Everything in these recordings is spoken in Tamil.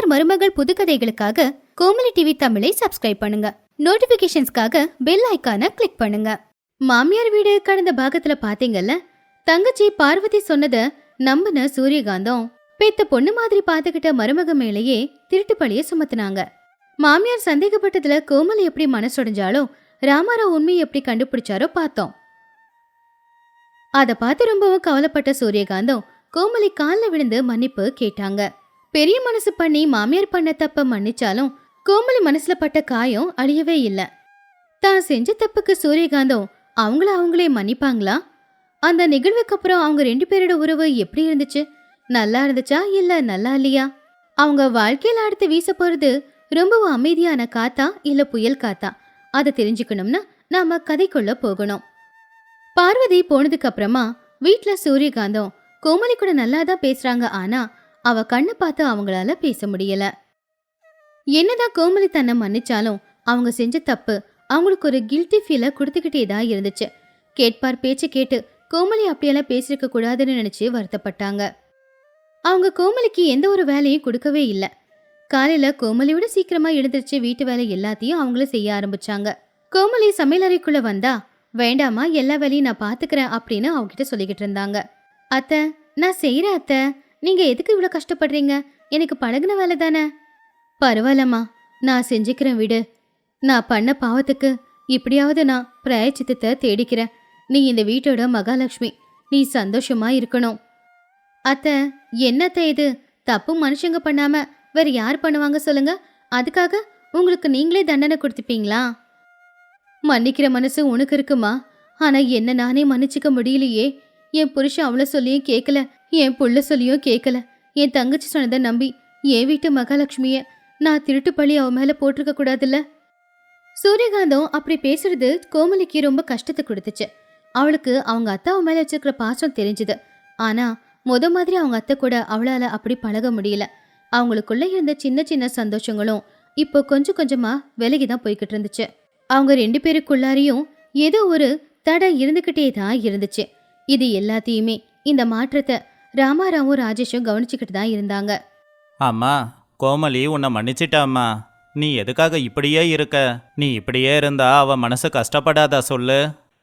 மாமியார் மருமகள் புதுக்கதைகளுக்காக கோமலி டிவி தமிழை சப்ஸ்கிரைப் பண்ணுங்க. நோட்டிபிகேஷன்ஸ்க்காக பெல் ஐகானை கிளிக் பண்ணுங்க. மாமியார் வீடு கடந்த பாகத்துல பாத்தீங்கல்ல? தங்கச்சி பார்வதி சொன்னத நம்பின சூரியகாந்தம் பெத்த பொண்ணு மாதிரி பாத்துக்கிட்ட மருமக மேலேயே திருட்டு பழிய சுமத்துனாங்க. மாமியார் சந்தேகப்பட்டதுல கோமல் எப்படி மனசுடைஞ்சாலோ ராமாராவ் உண்மையை எப்படி கண்டுபிடிச்சாரோ பார்த்தோம். அத பார்த்து ரொம்பவும் கவலைப்பட்ட சூரியகாந்தம் கோமலி காலில் விழுந்து மன்னிப்பு கேட்டாங்க. பெரிய மனசு பண்ணி மாமியார் பண்ண தப்ப மன்னிச்சாலும் கோமலி மனசுல பட்ட காயம் அழியவே இல்ல. தான் செஞ்ச தப்புக்கு சூரியகாந்தம் அவங்கள அவங்களே மன்னிப்பாங்களா? அந்த நிகழ்வுக்கு அப்புறம் அவங்க ரெண்டு பேரோட உறவு எப்படி இருந்துச்சு? நல்லா இருந்துச்சா இல்ல நல்லா இல்லையா? அவங்க வாழ்க்கையில அடுத்து வீச போறது ரொம்பவும் அமைதியான காத்தா இல்ல புயல் காத்தா? அதை தெரிஞ்சுக்கணும்னா நாம கதைக்குள்ள போகணும். பார்வதி போனதுக்கு அப்புறமா வீட்ல சூரியகாந்தம் கோமலி கூட நல்லா தான் பேசுறாங்க. ஆனா அவ கண்ணை பார்த்து அவங்களால பேச முடியல. என்னதான் கோமலி தன்னை மன்னிச்சாலும் அவங்க செஞ்ச தப்பு அவங்களுக்கு ஒரு கில்ட்டி ஃபீலை கொடுத்துக்கிட்டே தான் இருந்துச்சு. கேட்பார் பேச்சு கேட்டு கோமலி அப்படியெல்லாம் பேசியிருக்க கூடாதுன்னு நினைச்சு வருத்தப்பட்டாங்க. அவங்க கோமலிக்கு எந்த ஒரு வேலையும் கொடுக்கவே இல்லை. காலையில கோமலியோட சீக்கிரமா எழுந்திருச்சு வீட்டு வேலை எல்லாத்தையும் அவங்களும் செய்ய ஆரம்பிச்சாங்க. கோமலி சமையலறைக்குள்ள வந்தா வேண்டாமா எல்லா வேலையும் நான் பாத்துக்கிறேன் அப்படின்னு அவகிட்ட சொல்லிக்கிட்டு இருந்தாங்க. அத்தை நான் செய்யறேன் அத்தை. நீங்க எதுக்கு இவ்வளோ கஷ்டப்படுறீங்க? எனக்கு பழகுன வேலை தானே? பரவாயில்லம்மா. நான் செஞ்சுக்கிறேன் விடு. நான் பண்ண பாவத்துக்கு இப்படியாவது நான் பிராயச்சித்தத்தை தேடிக்கிறேன். நீ இந்த வீட்டோட மகாலட்சுமி. நீ சந்தோஷமா இருக்கணும். அத்தை என்னத்த இது? தப்பு மனுஷங்க பண்ணாம வேற யார் பண்ணுவாங்க சொல்லுங்க? அதுக்காக உங்களுக்கு நீங்களே தண்டனை கொடுத்துப்பீங்களா? மன்னிக்கிற மனசு உனக்கு இருக்குமா? ஆனா என்ன நானே மன்னிச்சுக்க முடியலையே. என் புருஷன் அவ்வளோ சொல்லியும் கேட்கல என் புள்ள சொல்லியும் கேட்கல என் தங்கச்சி சொன்னதை நம்பி என் வீட்டு மகாலட்சுமிய நான் திருட்டு பழி அவன் மேல போட்டிருக்க கூடாதுல்ல? சூரியகாந்தம் அப்படி பேசுறது கோமலிக்கு ரொம்ப கஷ்டத்தை கொடுத்துச்சு. அவளுக்கு அவங்க அத்தை அவன் மேல வச்சிருக்கிற பாசம் தெரிஞ்சுது. ஆனா முத மாதிரி அவங்க அத்தை கூட அவளால அப்படி பழக முடியல. அவங்களுக்குள்ள இருந்த சின்ன சின்ன சந்தோஷங்களும் இப்போ கொஞ்சம் கொஞ்சமா விலகி தான் போய்கிட்டு இருந்துச்சு. அவங்க ரெண்டு பேருக்குள்ளாரையும் ஏதோ ஒரு தடை இருந்துகிட்டே தான் இருந்துச்சு. இது எல்லாத்தையுமே இந்த மாற்றத்தை ராமாராவும் ராஜேஷும் கவனிச்சுக்கிட்டு தான் இருந்தாங்க. அம்மா கோமலி உன்னை மன்னிச்சிட்டாம்மா. நீ எதுக்காக இப்படியே இருக்க? நீ இப்படியே இருந்தா அவ மனசு கஷ்டப்படாதா சொல்லு?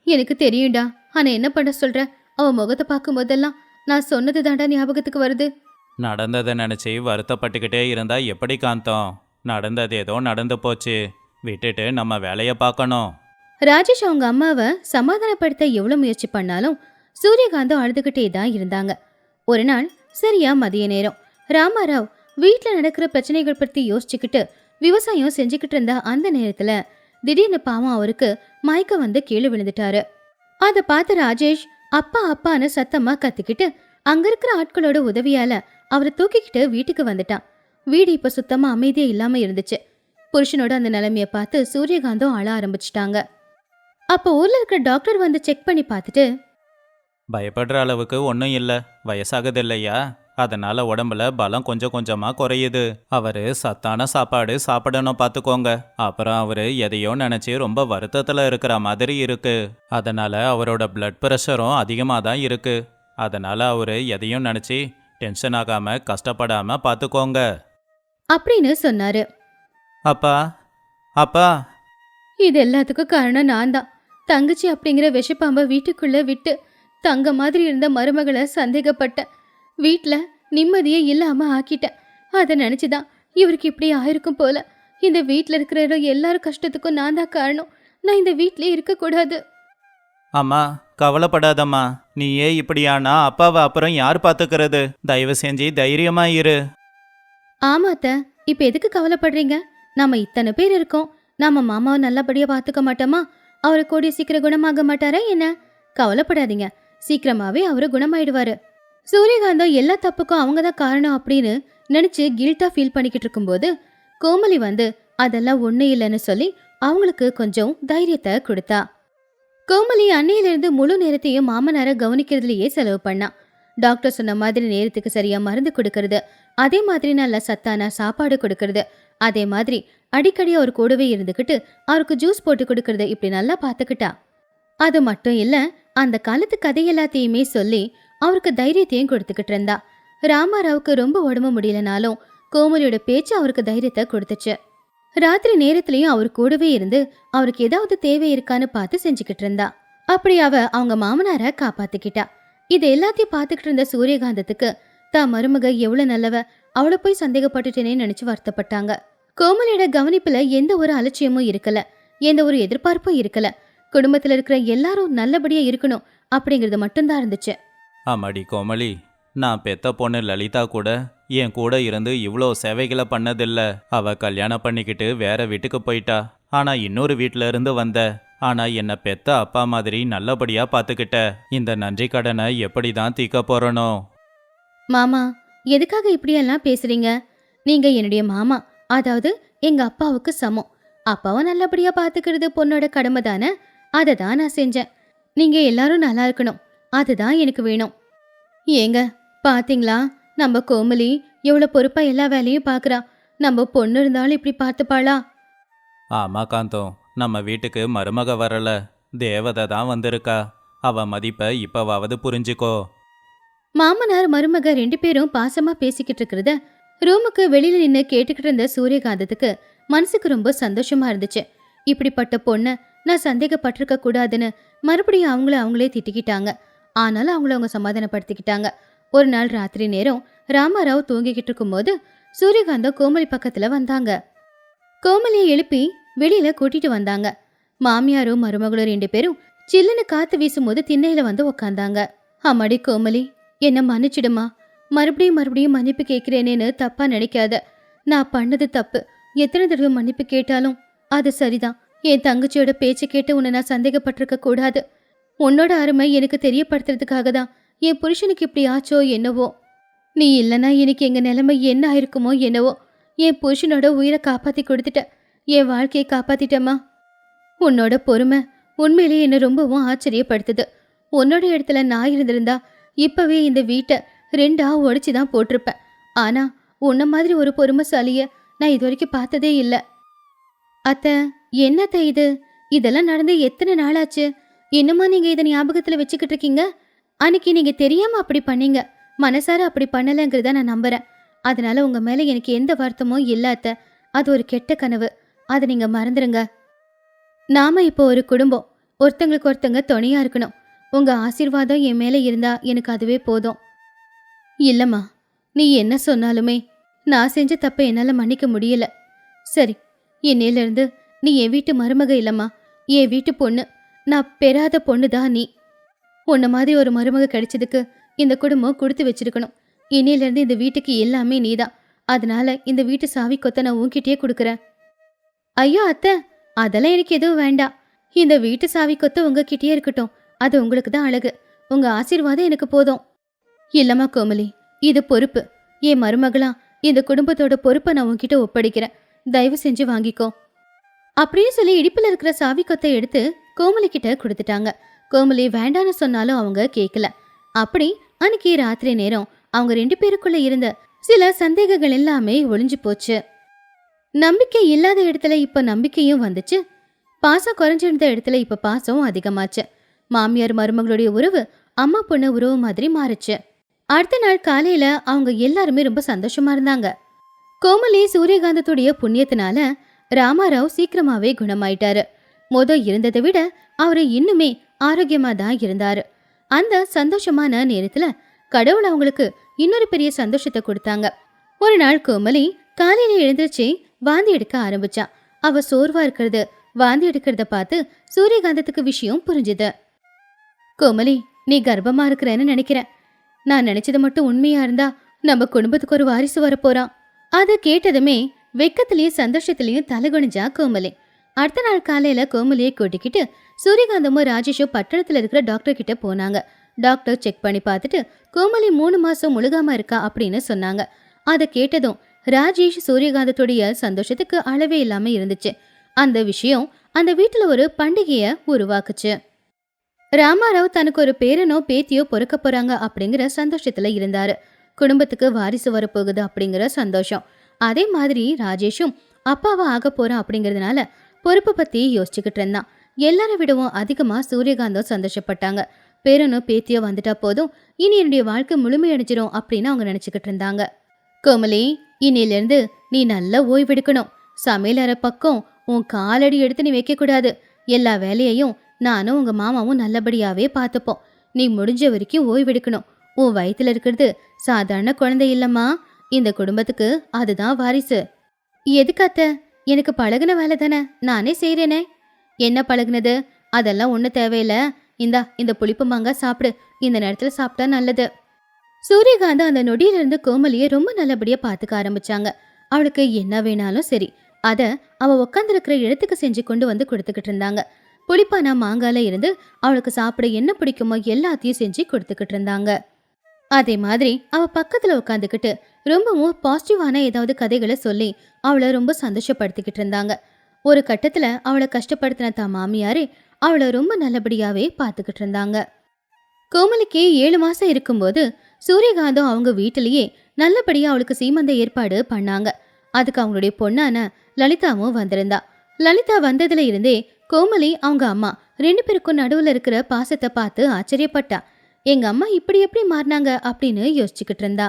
எனக்கு தெரியும்டா. ஆனா என்ன பண்ண சொல்ற? அவ முகத்தை பார்க்கும் போதெல்லாம் நான் சொன்னது தாண்டா ஞாபகத்துக்கு வருது. நடந்ததை நினச்சி வருத்தப்பட்டுக்கிட்டே இருந்தா எப்படி காந்தம்? நடந்தது ஏதோ நடந்து போச்சு. விட்டுட்டு நம்ம வேலையை பார்க்கணும். ராஜேஷ் அவங்க அம்மாவை சமாதானப்படுத்த எவ்வளவு முயற்சி பண்ணாலும் சூரியகாந்தம் அழுதுகிட்டே தான் இருந்தாங்க. ஒரு நாள் சரியா மதிய நேரம். ராமாராவ் வீட்ல நடக்கிற பிரச்சனைகள் பத்தி யோசிச்சுக்கிட்டு விவசாயம் செஞ்சுக்கிட்டு இருந்த அந்த நேரத்துல திடீர்னு பாவம் அவருக்கு மயக்க வந்து கீழே விழுந்துட்டாரு. அத பார்த்த ராஜேஷ் அப்பா அப்பான்னு சத்தமா கத்திக்கிட்டு அங்க இருக்கிற ஆட்களோட உதவியால அவரை தூக்கிக்கிட்டு வீட்டுக்கு வந்துட்டான். வீடு இப்ப சுத்தமா அமைதியா இல்லாம இருந்துச்சு. புருஷனோட அந்த நிலைமைய பார்த்து சூரியகாந்தம் அழ ஆரம்பிச்சிட்டாங்க. அப்போ ஊர்ல இருக்கிற டாக்டர் வந்து செக் பண்ணி பார்த்துட்டு பயப்படுற அளவுக்கு ஒன்றும் இல்லை. வயசாகுது இல்லையா அதனால உடம்புல பலம் கொஞ்சம் கொஞ்சமா குறையுது. அவரு சத்தான சாப்பாடு சாப்பிடணும் பார்த்துக்கோங்க அப்புறம் அவரு எதையோ நினைச்சு ரொம்ப வருத்தத்துல இருக்கிற மாதிரி இருக்கு. அதனால அவரோட பிளட் ப்ரெஷரும் அதிகமாக தான் இருக்கு. அதனால அவரு எதையும் நினைச்சு டென்ஷன் ஆகாம கஷ்டப்படாம பார்த்துக்கோங்க அப்படின்னு சொன்னாரு. அப்பா அப்பா. இது எல்லாத்துக்கும் காரணம் நான் தான். தங்கச்சி அப்படிங்கிற விஷப்பாம்ப வீட்டுக்குள்ள விட்டு தங்க மாதிரி இருந்த மருமகளை சந்தேகப்பட்டேன் வீட்ல நிம்மதியே இல்லாம ஆக்கிட்டேன் அதை நினைச்சுதான் இவருக்கு இப்படி ஆயிருக்கும் போல. இந்த வீட்ல இருக்கிற எல்லாரும் கஷ்டத்துக்கும் நான் தான் காரணம். நான் இந்த வீட்லயே இருக்கக்கூடாது. அம்மா கவலைப்படாதம்மா. நீயே இப்படியானா அப்பாவை அப்புறம் யார் பார்த்துக்கிறது? தயவு செஞ்சு தைரியமா இரு. ஆமாத்த இப்ப எதுக்கு கவலைப்படுறீங்க? நாம இத்தனை பேர் இருக்கோம். நாம மாமாவை நல்லபடியா பாத்துக்க மாட்டோமா? அவரு கூடிய சீக்கிரம் குணமாக மாட்டாரா என்ன? கவலைப்படாதீங்க. சீக்கிரமாவே அவரு குணமாயிடுவாரு. சூரியகாந்தம் எல்லா தப்புக்கும் அவங்க தான் காரணம் அப்படின்னு நினைச்சு கில்ட்டா ஃபீல் பண்ணிக்கிட்டு இருக்கும்போது கோமலி வந்து அதெல்லாம் ஒண்ணு இல்லைன்னு சொல்லி அவங்களுக்கு கொஞ்சம் தைரியத்தை கொடுத்தா. கோமலி அன்னையிலிருந்து முழு நேரத்தையும் மாமனார கவனிக்கிறதுலயே செலவு பண்ணா. டாக்டர் சொன்ன மாதிரி நேரத்துக்கு சரியா மருந்து கொடுக்கறது அதே மாதிரி நல்ல சத்தான சாப்பாடு கொடுக்கறது அதே மாதிரி அடிக்கடி அவர் கூடவே இருந்துக்கிட்டு அவருக்கு ஜூஸ் போட்டு கொடுக்கறது இப்படி நல்லா பார்த்துக்கிட்டா. அது மட்டும் இல்ல அந்த காலத்து கதை எல்லாத்தையுமே சொல்லி அவருக்கு தைரியத்தையும் கொடுத்துக்கிட்டு இருந்தா. ராமாராவுக்கு ரொம்ப உடம்பு முடியலனாலும் கோமலியோட பேச்சு அவருக்கு தைரியத்தை கொடுத்துச்சு. ராத்திரி நேரத்திலயும் அவர் கூடவே இருந்து அவருக்கு ஏதாவது தேவை இருக்கான்னு பார்த்து செஞ்சுக்கிட்டு இருந்தா. அப்படி அவ அவங்க மாமனார காப்பாத்திக்கிட்டா. இது எல்லாத்தையும் பார்த்துக்கிட்டு இருந்த சூரியகாந்தத்துக்கு தான் மருமக எவ்வளவு நல்லவ. அவளை போய் சந்தேகப்பட்டுட்டேனே நினைச்சு வருத்தப்பட்டாங்க. கோமலியோட கவனிப்புல எந்த ஒரு அலட்சியமும் இருக்கல. எந்த ஒரு எதிர்பார்ப்பும் இருக்கல. குடும்பத்துல இருக்கிற எல்லாரும் நல்லபடியா இருக்கணும் அப்படிங்கறது மட்டும்தான் இருந்துச்சு. ஆமாடி கோமலி நான் பெத்த பொண்ணு லலிதா கூட என் கூட இருந்து இவ்வளோ சேவைகளை பண்ணதில்ல. அவ கல்யாணம் பண்ணிக்கிட்டு வேற வீட்டுக்கு போயிட்டா. ஆனா இன்னொரு வீட்ல இருந்து வந்த. ஆனா என்னை பெத்த அப்பா மாதிரி நல்லபடியா பாத்துக்கிட்ட. இந்த நன்றி கடனை எப்படி தான் தீக்க போறனோ. மாமா எதுக்காக இப்படியெல்லாம் பேசுறீங்க? நீங்க என்னுடைய மாமா அதாவது எங்க அப்பாவுக்கு சமம். அப்பாவை நல்லபடியா பாத்துக்கிறது பொண்ணோட கடமை தானே அதை தான் நான் செஞ்சேன். நீங்க எல்லாரும் நல்லா இருக்கணும். அதுதான் எனக்கு வேணும். ஏங்க பாத்தீங்களா? நம்ம கோமலி எவ்வளவு பொறுப்பா எல்லா வேலையும் பாக்குறா. நம்ம பொண்ணு இருந்தாலும் இப்படி பார்த்துப்பாளா? ஆமா காந்தம் நம்ம வீட்டுக்கு மருமக வரல. தேவதை தான் வந்திருக்கா. அவ மதிப்பை இப்பவாவது புரிஞ்சுக்கோ. மாமனார் மருமக ரெண்டு பேரும் பாசமா பேசிக்கிட்டு இருக்கிறத ரூமுக்கு வெளியில நின்னு கேட்டுக்கிட்டு இருந்த சூரியகாந்தத்துக்கு மனசுக்கு ரொம்ப சந்தோஷமா இருந்துச்சு. இப்படிப்பட்ட பொண்ண நான் சந்தேகப்பட்டிருக்க கூடாதுன்னு மறுபடியும் அவங்கள அவங்களே திட்டிக்கிட்டாங்க. ஆனாலும் அவங்கள அவங்க சமாதானப்படுத்திக்கிட்டாங்க. ஒரு நாள் ராத்திரி நேரம் ராமாராவ் தூங்கிக்கிட்டு இருக்கும்போது சூரியகாந்தம் கோமலி பக்கத்துல வந்தாங்க. கோமலியை எழுப்பி வெளியில கூட்டிட்டு வந்தாங்க. மாமியாரும் மருமகளும் ரெண்டு பேரும் சில்லுன்னு காத்து வீசும்போது திண்ணையில வந்து உக்காந்தாங்க. அம்மாடி கோமலி என்ன மன்னிச்சிடுமா? மறுபடியும் மறுபடியும் மன்னிப்பு கேட்கிறேனேன்னு தப்பா நினைக்காத. நான் பண்ணது தப்பு. எத்தனை தடவை மன்னிப்பு கேட்டாலும் அது சரிதான். என் தங்கச்சியோட பேச்சு கேட்டு உன்னை நான் சந்தேகப்பட்டிருக்க கூடாது. உன்னோட அருமை எனக்கு தெரியப்படுத்துறதுக்காக தான் என் புருஷனுக்கு இப்படி ஆச்சோ என்னவோ? நீ இல்லைனா எனக்கு எங்க நிலைமை என்ன ஆயிருக்குமோ என்னவோ? என் புருஷனோட உயிரை காப்பாத்தி கொடுத்துட்ட. என் வாழ்க்கையை காப்பாத்திட்டம்மா. உன்னோட பொறுமை உண்மையிலேயே என்னை ரொம்பவும் ஆச்சரியப்படுத்துது. உன்னோட இடத்துல நான் இருந்திருந்தா இப்பவே இந்த வீட்டை ரெண்டா உடச்சி தான் போட்டிருப்பேன். ஆனா உன்ன மாதிரி ஒரு பொறுமைசாலிய நான் இது வரைக்கும் பார்த்ததே இல்லை. அத்தை என்னத்த இது? இதெல்லாம் நடந்து எத்தனை நாளாச்சு? இன்னுமா நீங்க இதை ஞாபகத்துல வச்சுக்கிட்டு இருக்கீங்க? அன்னைக்கு நீங்க தெரியாம அப்படி பண்ணீங்க. மனசார அப்படி பண்ணலங்கிறத நான் நம்புறேன். அதனால உங்க மேல எனக்கு எந்த வருத்தமும் இல்ல அத்தை. அது ஒரு கெட்ட கனவு. அதை நீங்க மறந்துடுங்க நாம இப்போ ஒரு குடும்பம். ஒருத்தங்களுக்கு ஒருத்தங்க துணையா இருக்கணும். உங்க ஆசீர்வாதம் என் மேல இருந்தா எனக்கு அதுவே போதும். இல்லம்மா நீ என்ன சொன்னாலுமே நான் செஞ்ச தப்பை என்னால மன்னிக்க முடியல. சரி இன்னையிலிருந்து நீ என் வீட்டு மருமக இல்லம்மா. என் வீட்டு பொண்ணு. நான் பெறாத பொண்ணு தான் நீ. உன்ன மாதிரி ஒரு மருமக கிடைச்சதுக்கு இந்த குடும்பம் கொடுத்து வச்சிருக்கணும். இன்னையிலிருந்து இந்த வீட்டுக்கு எல்லாமே நீதான் அதனால இந்த வீட்டு சாவி கொத்த நான் உன்கிட்டயே கொடுக்குறேன். ஐயோ அத்தை அதெல்லாம் எனக்கு எதுவும் வேண்டாம் இந்த வீட்டு சாவி கொத்த உங்ககிட்டயே இருக்கட்டும். அது உங்களுக்கு தான் அழகு. உங்க ஆசீர்வாதம் எனக்கு போதும். இல்லம்மா கோமலி இது பொறுப்பு. என் மருமகளா இந்த குடும்பத்தோட பொறுப்பை நான் உன்கிட்ட ஒப்படைக்கிறேன். தயவு செஞ்சு வாங்கிக்கோ. அப்படியே சொல்லி இடிப்புல இருக்கிற சாவி கொத்தை எடுத்து கோமலி கிட்ட கொடுத்துட்டாங்க. கோமலி வேண்டான்னு சொன்னாலும் அவங்க கேட்கல அப்படி அன்னைக்கு ராத்திரி நேரம் அவங்க ரெண்டு பேருக்குள்ள இருந்த சில சந்தேகங்கள் எல்லாமே ஒளிஞ்சு போச்சு. நம்பிக்கை இல்லாத இடத்துல இப்ப நம்பிக்கையும் வந்துச்சு. பாசம் குறைஞ்சிருந்த இடத்துல இப்ப பாசம் அதிகமாச்சு. மாமியார் மருமகளுடைய உறவு அம்மா பொண்ணு உறவு மாதிரி மாறுச்சு. அடுத்த நாள் காலையில அவங்க எல்லாருமே ரொம்ப சந்தோஷமா இருந்தாங்க. கோமலி சூரியகாந்தத்துடைய புண்ணியத்தினால ராமாராவ் சீக்கிரமாவே குணமாயிட்டாரு. முத இருந்ததை விட அவரு இன்னுமே ஆரோக்கியமா தான் இருந்தாரு. அந்த சந்தோஷமான நேரத்துல கடவுள் அவங்களுக்கு இன்னொரு பெரிய சந்தோஷத்தை கொடுத்தாங்க. ஒரு நாள் கோமலி காலையில எழுந்திருச்சு வாந்தி எடுக்க ஆரம்பிச்சா. அவ சோர்வா இருக்கிறது வாந்தி எடுக்கிறத பார்த்து சூரியகாந்தத்துக்கு விஷயம் புரிஞ்சுது. கோமலி நீ கர்ப்பமா இருக்கிறேன்னு நினைக்கிறேன். நான் நினைச்சது மட்டும் உண்மையா இருந்தா நம்ம குடும்பத்துக்கு ஒரு வாரிசு வரப்போறான். அதை கேட்டதுமே வெக்கத்திலையும் சந்தோஷத்திலையும் தலைகுனிஞ்சா கோமலி. அடுத்த நாள் காலையில கோமலியை கூட்டிக்கிட்டு சூரியகாந்தமும் ராஜேஷும் பட்டணத்தில் இருக்கிற டாக்டர் கிட்ட போனாங்க. டாக்டர் செக் பண்ணி பார்த்துட்டு கோமலி மூணு மாசம் முழுகாம இருக்கா அப்படின்னு சொன்னாங்க. அதை கேட்டதும் ராஜேஷ் சூரியகாந்தத்துடைய சந்தோஷத்துக்கு அளவே இல்லாம இருந்துச்சு. அந்த விஷயம் அந்த வீட்டுல ஒரு பண்டிகைய உருவாக்குச்சு. ராமாராவ் தனக்கு ஒரு பேரனோ பேத்தியோ பொறுக்க போறாங்க அப்படிங்கிற சந்தோஷத்துல இருந்தாரு. குடும்பத்துக்கு வாரிசு வரப்போகுது அப்படிங்கிற சந்தோஷம். அதே மாதிரி ராஜேஷும் அப்பாவா ஆக போறா அப்படிங்கறதுனால பொறுப்பை பத்தி யோசிச்சுக்கிட்டு இருந்தான். எல்லாரை விடவும் அதிகமா சூரியகாந்தம் சந்தோஷப்பட்டாங்க. பேரனும் பேத்தியோ வந்துட்டா போதும். இனி என்னுடைய வாழ்க்கை முழுமையடைஞ்சிரும் அப்படின்னு அவங்க நினைச்சுக்கிட்டு இருந்தாங்க. கோமலி இன்னிலிருந்து நீ நல்லா ஓய்வெடுக்கணும் சமையல் அறை பக்கம் உன் காலடி எடுத்து நீ வைக்க கூடாது. எல்லா வேலையையும் நானும் உங்க மாமாவும் நல்லபடியாவே பார்த்துப்போம். நீ முடிஞ்ச வரைக்கும் ஓய்வெடுக்கணும் உன் வயித்துல இருக்கிறது சாதாரண குழந்தை இல்லம்மா. இந்த குடும்பத்துக்கு அதுதான் வாரிசு. எதுக்காத்த எனக்கு பழகுன வேலை தானே. நானே செய்கிறேனே என்ன பழகுனது? அதெல்லாம் ஒன்றும் தேவையில்ல. இந்தா இந்த புளிப்பு மாங்காய் சாப்பிடு. இந்த நேரத்துல சாப்பிட்டா நல்லது. சூரியகாந்த் அந்த நொடியிலிருந்து கோமலியை ரொம்ப நல்லபடியா பார்த்துக்க ஆரம்பிச்சாங்க. அவளுக்கு என்ன வேணாலும் சரி. அத அவ உட்காந்துருக்கிற இடத்துக்கு செஞ்சு கொண்டு வந்து கொடுத்துக்கிட்டு இருந்தாங்க. புளிப்பான மாங்கால இருந்து அவளுக்கு சாப்பிட என்ன பிடிக்குமோ எல்லாத்தையும் செஞ்சு கொடுத்துக்கிட்டு இருந்தாங்க. அதே மாதிரி அவ பக்கத்துல உட்காந்துக்கிட்டு ரொம்பவும் பாசிட்டிவான ஏதாவது கதைகளை சொல்லி அவளை ரொம்ப சந்தோஷப்படுத்திக்கிட்டு இருந்தாங்க. ஒரு கட்டத்துல அவளை கஷ்டப்படுத்தின தான் மாமியாரே அவளை ரொம்ப நல்லபடியாவே பார்த்துக்கிட்டு இருந்தாங்க. கோமலிக்கு ஏழு மாசம் இருக்கும்போது சூரியகாந்தம் அவங்க வீட்டிலேயே நல்லபடியா அவளுக்கு சீமந்த ஏற்பாடு பண்ணாங்க. அதுக்கு அவங்களுடைய பொண்ணான லலிதாவும் வந்திருந்தா. லலிதா வந்ததுல இருந்தே கோமலி அவங்க அம்மா ரெண்டு பேருக்கும் நடுவுல இருக்கிற பாசத்தை பார்த்து ஆச்சரியப்பட்டா. எங்க அம்மா இப்படி எப்படி மாறினாங்க அப்படின்னு யோசிச்சுக்கிட்டு இருந்தா.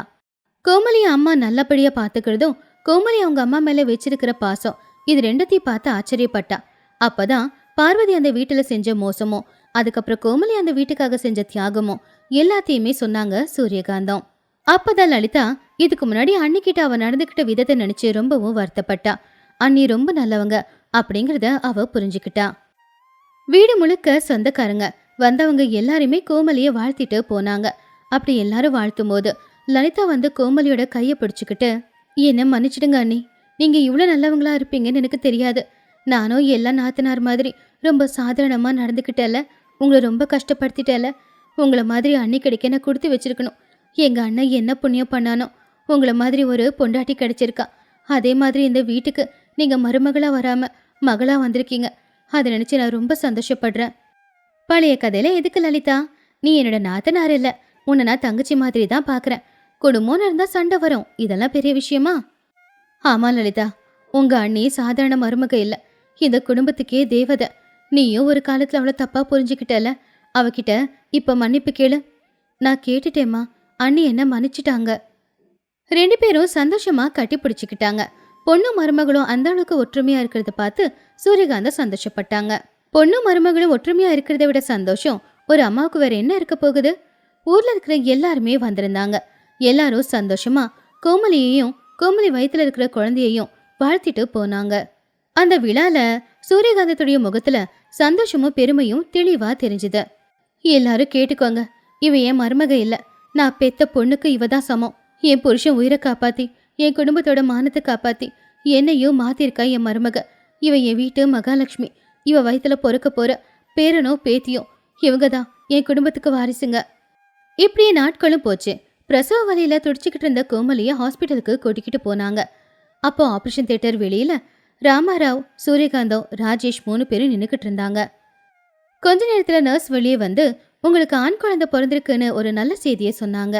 கோமலி அம்மா நல்லபடியா பாத்துக்கிறதும் கோமலி அவங்க அம்மா மேல வச்சிருக்கிற பாசம் இது ரெண்டத்தையும் பார்த்து ஆச்சரியப்பட்டா. அப்பதான் பார்வதி அந்த வீட்டுல செஞ்ச மோசமும் அதுக்கப்புறம் கோமலி அந்த வீட்டுக்காக செஞ்ச தியாகமும் எல்லாத்தையுமே சொன்னாங்க சூரியகாந்தம். அப்பதான் லலிதா இதுக்கு முன்னாடி அன்னிக்கிட்ட அவ நடந்துகிட்ட விதத்தை நினைச்சு ரொம்பவும் வருத்தப்பட்டா. அண்ணி ரொம்ப நல்லவங்க அப்படிங்கறத அவ புரிஞ்சுக்கிட்டா. வீடு முழுக்க சொந்தக்காரங்க வந்தவங்க எல்லாருமே கோமலியை வாழ்த்திட்டு போனாங்க. அப்படி எல்லாரும் வாழ்த்தும் போது லலிதா வந்து கோமலியோட கையை பிடிச்சிக்கிட்டு என்ன மன்னிச்சிடுங்க அண்ணி. நீங்கள் இவ்வளோ நல்லவங்களா இருப்பீங்கன்னு எனக்கு தெரியாது. நானும் எல்லா நாத்தனார் மாதிரி ரொம்ப சாதாரணமாக நடந்துக்கிட்டேல. உங்களை ரொம்ப கஷ்டப்படுத்திட்டேல. உங்களை மாதிரி அண்ணி கிடைக்க நான் கொடுத்து வச்சிருக்கணும். எங்க அண்ணன் என்ன புண்ணியம் பண்ணானோ உங்களை மாதிரி ஒரு பொண்டாட்டி கிடைச்சிருக்கா. அதே மாதிரி இந்த வீட்டுக்கு நீங்கள் மருமகளாக வராம மகளாக வந்திருக்கீங்க. அதை நினச்சி நான் ரொம்ப சந்தோஷப்படுறேன். பழைய கதையில எதுக்கு லலிதா? நீ என்னோட நாத்தனார் இல்ல. உன்னை நான் தங்கச்சி மாதிரி தான் பாக்குறேன். குடும்பம்னு இருந்தா சண்டை வரும். இதெல்லாம் பெரிய விஷயமா? ஆமா லலிதா. உங்க அண்ணி சாதாரண மருமக இல்ல. இந்த குடும்பத்துக்கே தேவதை. நீயும் ஒரு காலத்துல அவளை தப்பா புரிஞ்சுக்கிட்டல அவகிட்ட இப்ப மன்னிப்பு கேளு. நான் கேட்டுட்டேம்மா. அண்ணி என்ன மன்னிச்சிட்டாங்க? ரெண்டு பேரும் சந்தோஷமா கட்டி பிடிச்சுக்கிட்டாங்க. பொண்ணும் மருமகளும் அந்த அளவுக்கு ஒற்றுமையா இருக்கிறத பார்த்து சூரியகாந்தா சந்தோஷப்பட்டாங்க. பொண்ணும் மருமகளும் ஒற்றுமையா இருக்கிறத விட சந்தோஷம். ஒரு அம்மாவுக்கு வேற என்ன இருக்க போகுது? ஊர்ல இருக்கிற எல்லாருமே வந்திருந்தாங்க. எல்லாரும் சந்தோஷமா கோமலியையும் கோமலி வயித்துல இருக்கிற குழந்தையையும் வாழ்த்திட்டு போனாங்க. அந்த விழால சூரியகாந்தத்துடைய முகத்துல சந்தோஷமும் பெருமையும் தெளிவா தெரிஞ்சுது. எல்லாரும் கேட்டுக்கோங்க. இவ என் மருமக இல்ல. நான் பெத்த பொண்ணுக்கு இவ தான் சமம். என் புருஷன் உயிரை காப்பாத்தி என் குடும்பத்தோட மானத்தை காப்பாத்தி என்னையும் மாத்திருக்கா என் மருமக. இவ என் வீட்டு மகாலட்சுமி. இவ வயித்துல பொறுக்க போற பேரனோ பேத்தியோ இவங்க தான் என் குடும்பத்துக்கு வாரிசுங்க. இப்படியே நாட்களும் போச்சு. பிரசவ வலையில துடிச்சுக்கிட்டு இருந்த கோமலிய ஹாஸ்பிட்டலுக்கு கூட்டிக்கிட்டு போனாங்க. அப்போ ஆபரேஷன் தியேட்டர் வெளியில ராமாராவ் சூரியகாந்தம் ராஜேஷ் மூணு பேரும் நின்னுக்கிட்டு இருந்தாங்க. கொஞ்ச நேரத்துல நர்ஸ் வெளியே வந்து உங்களுக்கு ஆண் குழந்தை பிறந்திருக்குன்னு ஒரு நல்ல செய்தியை சொன்னாங்க.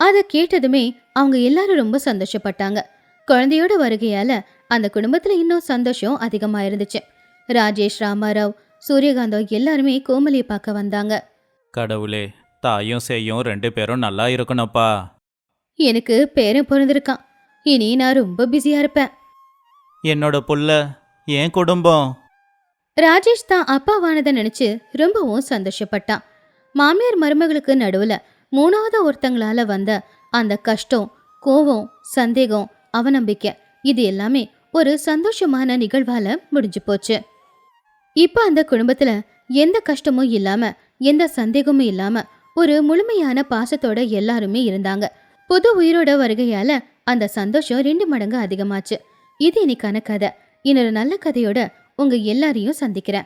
அதை கேட்டதுமே அவங்க எல்லாரும் ரொம்ப சந்தோஷப்பட்டாங்க. குழந்தையோட வருகையால அந்த குடும்பத்துல இன்னும் சந்தோஷம் அதிகமா இருந்துச்சு ராஜேஷ் ராமாராவ் சூரியகாந்தம் எல்லாருமே கோமலியை பார்க்க வந்தாங்க. கடவுளே தாயும் செய்யும் ரெண்டு பேரும் நல்லா இருக்கணும்ப்பா. எனக்கு பேரன் பிறந்திருக்கான். இனி நான் ரொம்ப பிஸியா இருப்பேன். என்னோட புள்ள என் குடும்பம்? ராஜேஷ் தான் அப்பாவானதை நினைச்சு ரொம்பவும் சந்தோஷப்பட்டான். மாமியார் மருமகளுக்கு நடுவுல மூணாவது ஒருத்தங்களால வந்த அந்த கஷ்டம் கோவம் சந்தேகம் அவநம்பிக்கை இது எல்லாமே ஒரு சந்தோஷமான நிகழ்வால முடிஞ்சு போச்சு. இப்போ அந்த குடும்பத்துல எந்த கஷ்டமும் இல்லாம எந்த சந்தேகமும் இல்லாம ஒரு முழுமையான பாசத்தோட எல்லாருமே இருந்தாங்க. புது உயிரோட வருகையால அந்த சந்தோஷம் ரெண்டு மடங்கு அதிகமாச்சு. இது இன்னைக்கான கதை. இன்னொரு நல்ல கதையோட உங்க எல்லாரையும் சந்திக்கிறேன்.